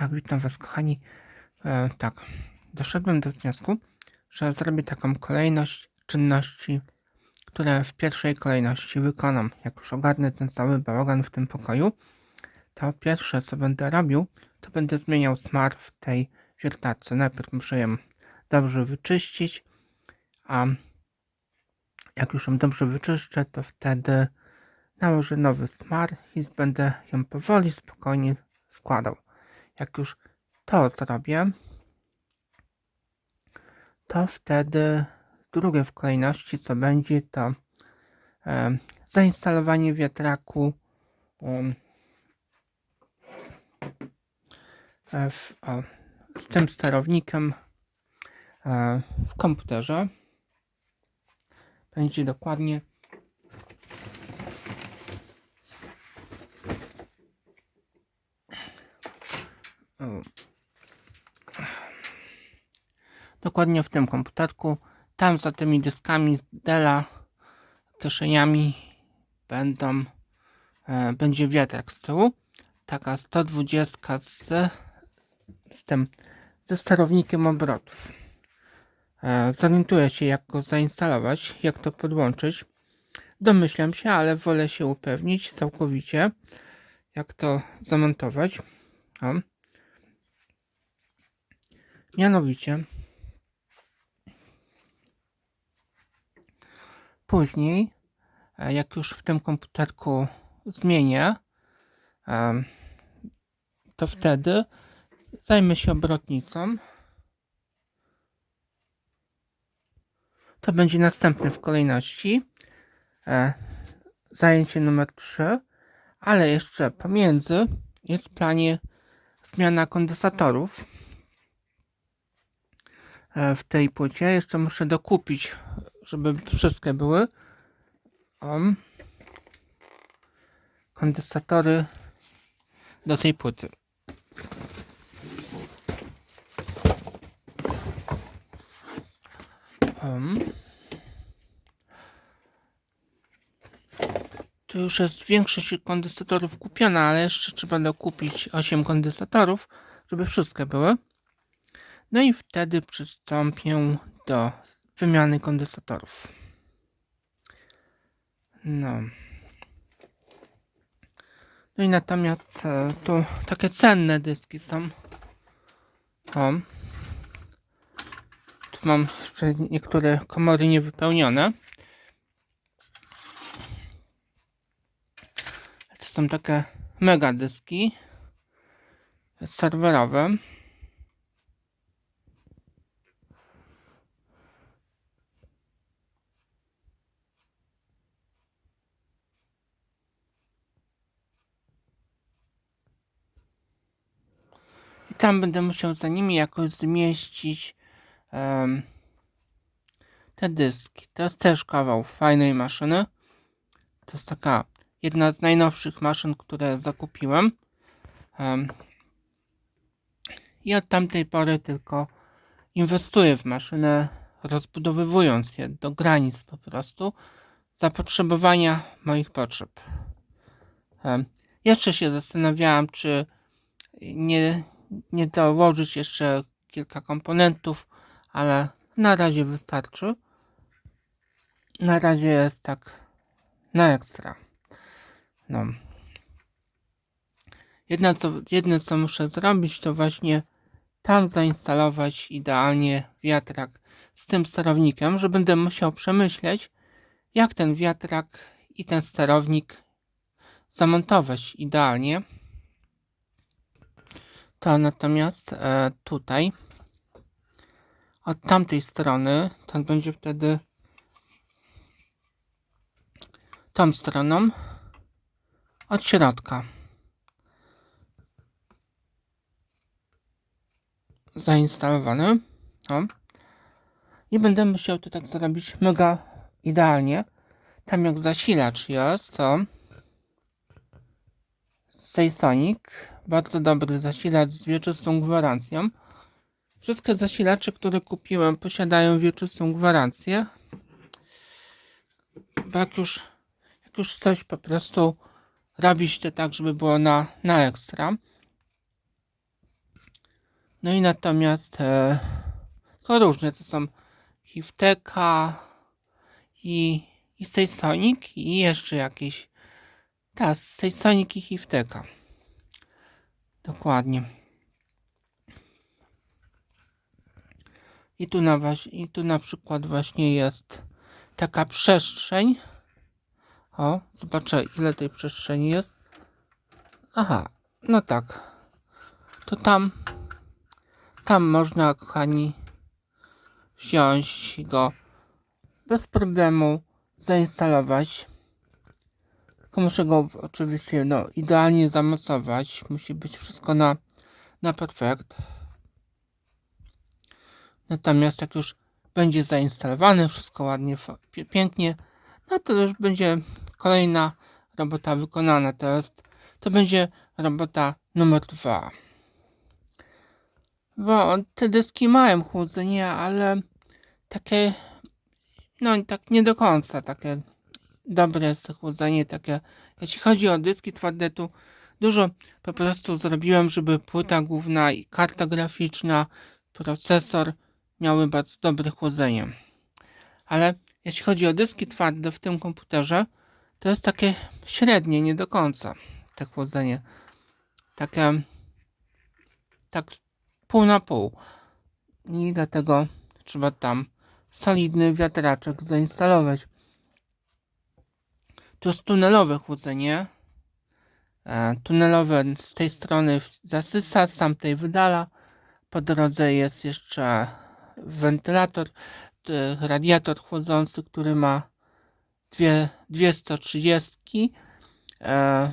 Tak, witam Was, kochani. E, tak, doszedłem do wniosku, że zrobię taką kolejność czynności, które w pierwszej kolejności wykonam. Jak już ogarnę ten cały bałagan w tym pokoju, to pierwsze, co będę robił, to będę zmieniał smar w tej wiertarce. Najpierw muszę ją dobrze wyczyścić, a jak już ją dobrze wyczyszczę, to wtedy nałożę nowy smar i będę ją powoli, spokojnie składał. Jak już to zrobię, to wtedy drugie w kolejności, co będzie, to e, zainstalowanie wiatraku w, o, z tym sterownikiem e, w komputerze. Będzie dokładnie dokładnie w tym komputerku. Tam za tymi dyskami z Dela, kieszeniami będą, e, będzie wiatrak z tyłu. Taka 120 z, z tym, ze sterownikiem obrotów. E, zorientuję się jak go zainstalować, jak to podłączyć. Domyślam się, ale wolę się upewnić całkowicie, jak to zamontować. O. Mianowicie, później, e, jak już w tym komputerku zmienię, em, to wtedy zajmę się obrotnicą. To będzie następny w kolejności. E, zajęcie numer 3, ale jeszcze pomiędzy jest w planie zmiana kondensatorów e, w tej płycie. Jeszcze muszę dokupić, żeby wszystkie były. Um, kondensatory do tej płyty. Um. To już jest większość kondensatorów kupiona, ale jeszcze trzeba dokupić 8 kondensatorów, żeby wszystkie były. No i wtedy przystąpię do wymiany kondensatorów. No. No i natomiast e, tu takie cenne dyski są. O. Tu mam jeszcze niektóre komory niewypełnione. To są takie mega dyski serwerowe. Tam będę musiał za nimi jakoś zmieścić em, te dyski. To jest też kawał fajnej maszyny. To jest taka jedna z najnowszych maszyn, które zakupiłem. Em, I od tamtej pory tylko inwestuję w maszynę, rozbudowywując je do granic po prostu zapotrzebowania moich potrzeb. Em, Jeszcze się zastanawiałam, czy nie, nie dołożyć jeszcze kilka komponentów, ale na razie wystarczy. Na razie jest tak na ekstra. No. Jedno co, jedno co muszę zrobić, to właśnie tam zainstalować idealnie wiatrak z tym sterownikiem, że będę musiał przemyśleć, jak ten wiatrak i ten sterownik zamontować idealnie. To natomiast e, tutaj od tamtej strony, to będzie wtedy tą stroną od środka. Zainstalowany. O. I będę musiał to tak zrobić mega idealnie. Tam jak zasilacz jest, to Seisonic. Bardzo dobry zasilacz z wieczystą gwarancją. Wszystkie zasilacze, które kupiłem, posiadają wieczystą gwarancję. Jak już, jak już coś po prostu robić to tak, żeby było na, na ekstra, No i natomiast e, to różne to są Hifteka i, i Seisonic i jeszcze jakieś tak, Seisonic i Hifteka. Dokładnie. I tu, na, I tu na przykład właśnie jest taka przestrzeń. O, zobaczę ile tej przestrzeni jest. Aha, no tak. To tam, tam można, kochani, wziąć go bez problemu, zainstalować. Tylko muszę go oczywiście no, idealnie zamocować. Musi być wszystko na, na perfekt. Natomiast jak już będzie zainstalowane, wszystko ładnie, pięknie, no to już będzie kolejna robota wykonana. To jest, to będzie robota numer dwa. Bo te dyski mają chłodzenie, ale takie, no tak nie do końca takie dobre jest to chłodzenie, takie, jeśli chodzi o dyski twarde, tu dużo po prostu zrobiłem, żeby płyta główna i karta graficzna, procesor miały bardzo dobre chłodzenie. Ale jeśli chodzi o dyski twarde w tym komputerze, to jest takie średnie, nie do końca te chłodzenie. Takie tak pół na pół. I dlatego trzeba tam solidny wiatraczek zainstalować. Tu jest tunelowe chłodzenie. E, tunelowe z tej strony zasysa, z tamtej wydala. Po drodze jest jeszcze wentylator, radiator chłodzący, który ma dwie, dwie 130 e,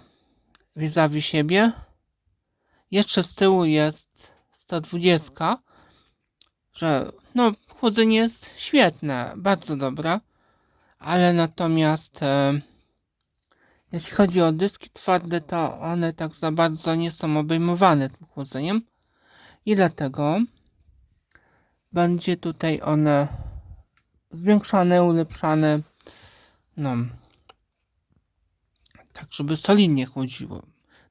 vis-a-vis siebie. Jeszcze z tyłu jest 120, że no chłodzenie jest świetne, bardzo dobre, ale natomiast e, jeśli chodzi o dyski twarde, to one tak za bardzo nie są obejmowane tym chłodzeniem i dlatego będzie tutaj one zwiększane, ulepszane, no, tak żeby solidnie chłodziło.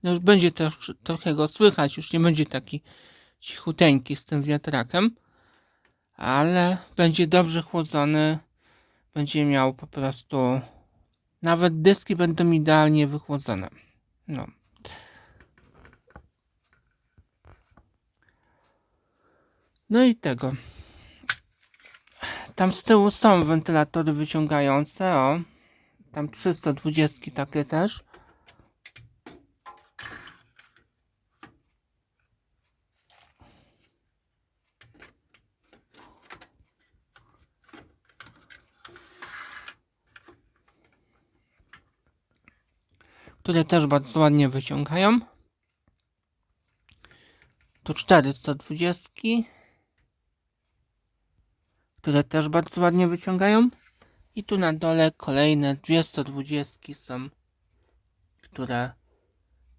No już będzie też trochę go słychać, już nie będzie taki cichuteńki z tym wiatrakiem, ale będzie dobrze chłodzony, będzie miał po prostu, nawet dyski będą idealnie wychłodzone. No. No i tego. Tam z tyłu są wentylatory wyciągające, o. Tam 320 takie też. Które też bardzo ładnie wyciągają. Tu 420, które też bardzo ładnie wyciągają. I tu na dole kolejne 220 są, które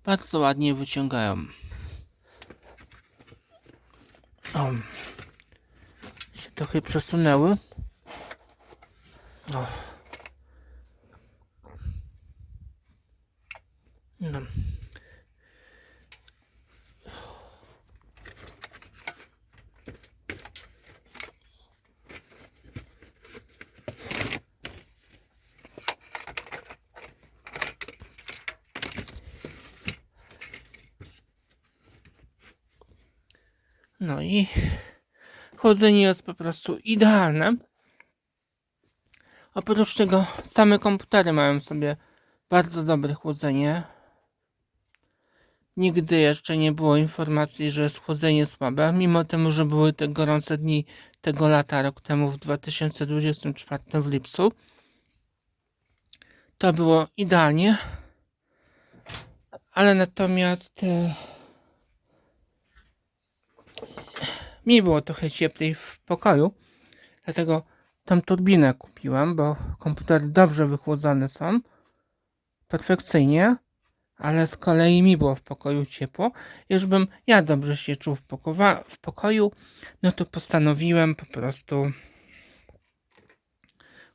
bardzo ładnie wyciągają. O, się trochę przesunęły. O. No. No i chłodzenie jest po prostu idealne. Oprócz tego same komputery mają sobie bardzo dobre chłodzenie. Nigdy jeszcze nie było informacji, że jest chłodzenie słabe, mimo temu, że były te gorące dni tego lata, rok temu w 2024 w lipcu. To było idealnie, ale natomiast e, mi było trochę cieplej w pokoju, dlatego tą turbinę kupiłem, bo komputery dobrze wychłodzone są, perfekcyjnie, ale z kolei mi było w pokoju ciepło. Już bym ja dobrze się czuł w, pokowa- w pokoju, no to postanowiłem po prostu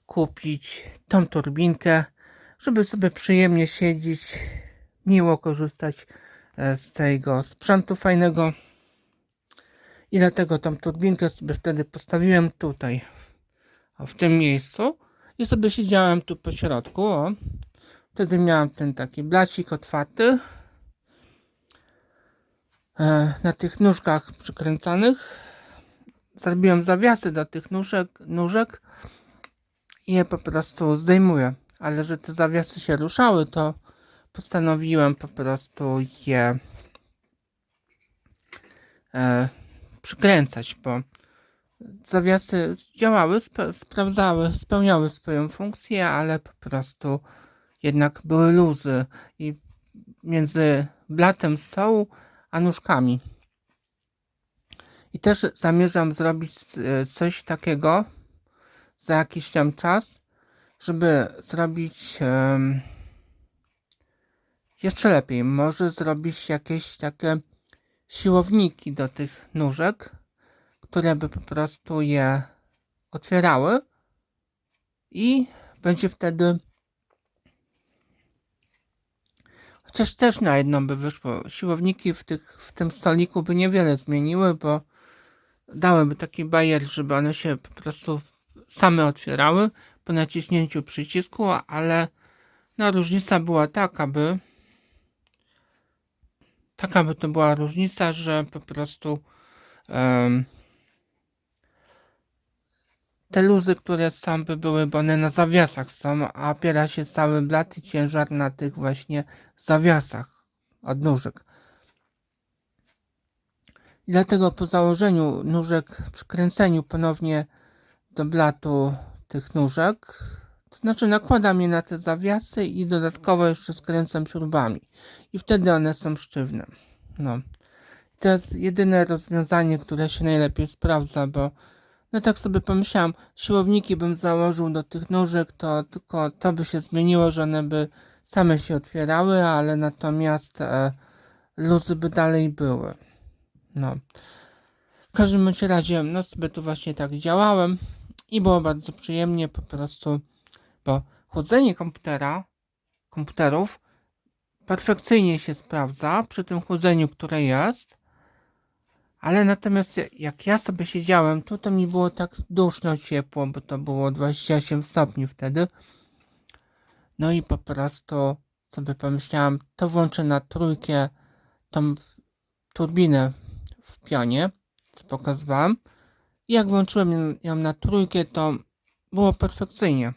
kupić tą turbinkę, żeby sobie przyjemnie siedzieć, miło korzystać e, z tego sprzętu fajnego. I dlatego tą turbinkę sobie wtedy postawiłem tutaj, w tym miejscu i sobie siedziałem tu po środku, o. Wtedy miałem ten taki blacik otwarty e, na tych nóżkach przykręcanych. Zrobiłem zawiasy do tych nóżek, nóżek i je po prostu zdejmuję. Ale że te zawiasy się ruszały, to postanowiłem po prostu je e, przykręcać, bo zawiasy działały, sp- sprawdzały, spełniały swoją funkcję, ale po prostu jednak były luzy i między blatem stołu a nóżkami. I też zamierzam zrobić e, coś takiego za jakiś tam czas, żeby zrobić em, jeszcze lepiej. Może zrobić jakieś takie siłowniki do tych nóżek, które by po prostu je otwierały i będzie wtedy chociaż też na jedno by wyszło. Siłowniki w, tych, w tym stoliku by niewiele zmieniły, bo dałyby taki bajer, żeby one się po prostu same otwierały po naciśnięciu przycisku, ale no różnica była taka, by taka by to była różnica, że po prostu em, te luzy, które są, by były, bo one na zawiasach są, a opiera się cały blat i ciężar na tych właśnie zawiasach od nóżek. I dlatego po założeniu nóżek, przykręceniu ponownie do blatu tych nóżek, to znaczy nakładam je na te zawiasy i dodatkowo jeszcze skręcam śrubami. I wtedy one są sztywne. No. To jest jedyne rozwiązanie, które się najlepiej sprawdza, bo no tak sobie pomyślałam, siłowniki bym założył do tych nóżek, to tylko to by się zmieniło, że one by same się otwierały, ale natomiast e, luzy by dalej były. No. W każdym razie, no sobie tu właśnie tak działałem i było bardzo przyjemnie po prostu, bo chłodzenie komputera, komputerów perfekcyjnie się sprawdza przy tym chłodzeniu, które jest, ale natomiast ja- jak ja sobie siedziałem tu, to mi było tak duszno ciepło, bo to było 28 stopni wtedy. No i po prostu sobie pomyślałem, to włączę na trójkę tą turbinę w pionie, co pokazywałem. I jak włączyłem ją na trójkę, to było perfekcyjnie.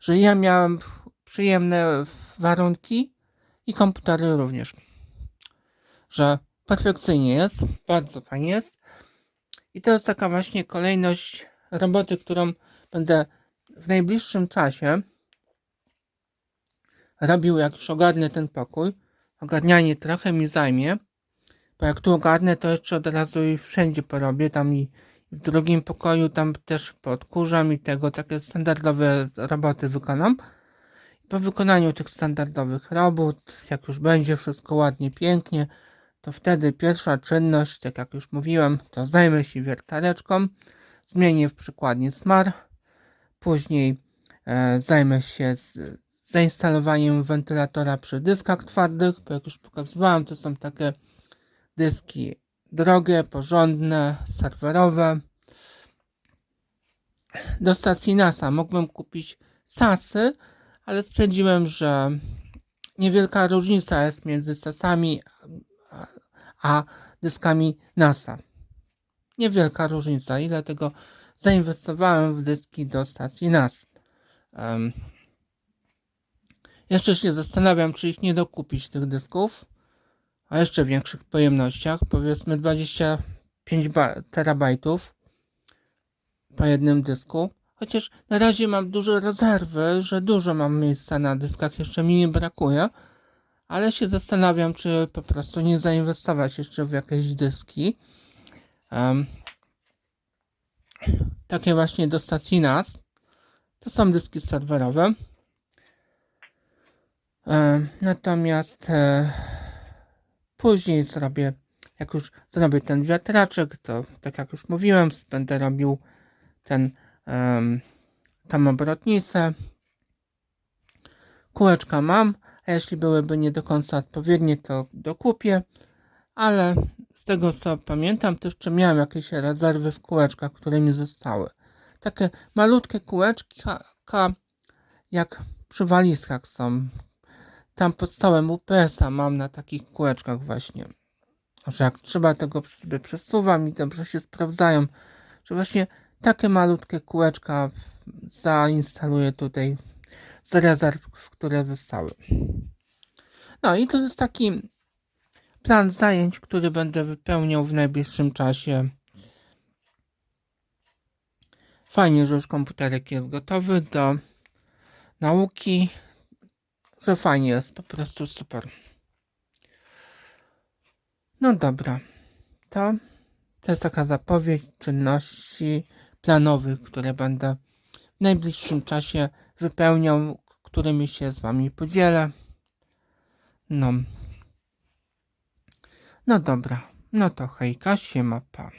Że ja miałem przyjemne warunki i komputery również. Że perfekcyjnie jest, bardzo fajnie jest. I to jest taka właśnie kolejność roboty, którą będę w najbliższym czasie robił, jak już ogarnę ten pokój. Ogarnianie trochę mi zajmie, bo jak tu ogarnę, to jeszcze od razu i wszędzie porobię, tam i w drugim pokoju, tam też podkurzam i tego takie standardowe roboty wykonam. Po wykonaniu tych standardowych robót, jak już będzie wszystko ładnie, pięknie, to wtedy pierwsza czynność, tak jak już mówiłem, to zajmę się wiertareczką, zmienię w przykładni smar, później e, zajmę się z zainstalowaniem wentylatora przy dyskach twardych, bo jak już pokazywałem, to są takie dyski drogie, porządne, serwerowe. Do stacji NASA mógłbym kupić SASy, ale stwierdziłem, że niewielka różnica jest między sasami a, dyskami NASA. Niewielka różnica i dlatego zainwestowałem w dyski do stacji NAS. Em, jeszcze się zastanawiam, czy ich nie dokupić tych dysków o jeszcze większych pojemnościach, powiedzmy 25 ba- terabajtów po jednym dysku. Chociaż na razie mam duże rezerwy, że dużo mam miejsca na dyskach, jeszcze mi nie brakuje, ale się zastanawiam, czy po prostu nie zainwestować jeszcze w jakieś dyski. Em, takie właśnie do stacji NAS. To są dyski serwerowe. E, natomiast e, później zrobię, jak już zrobię ten wiatraczek, to tak jak już mówiłem, będę robił ten um, tam obrotnicę. Kółeczka mam, jeśli byłyby nie do końca odpowiednie, to dokupię, ale z tego co pamiętam, to jeszcze miałem jakieś rezerwy w kółeczkach, które mi zostały. Takie malutkie kółeczki, ka- jak przy walizkach są. Tam pod stołem UPS-a mam na takich kółeczkach właśnie. Że jak trzeba tego sobie przesuwam i dobrze się sprawdzają, że właśnie takie malutkie kółeczka zainstaluję tutaj z rezerw, które zostały. No i to jest taki plan zajęć, który będę wypełniał w najbliższym czasie. Fajnie, że już komputerek jest gotowy do nauki, że fajnie jest, po prostu super. No dobra, to, to jest taka zapowiedź czynności planowych, które będę w najbliższym czasie wypełniał, którymi się z Wami podzielę. No. No dobra, no to hejka, siema, pa.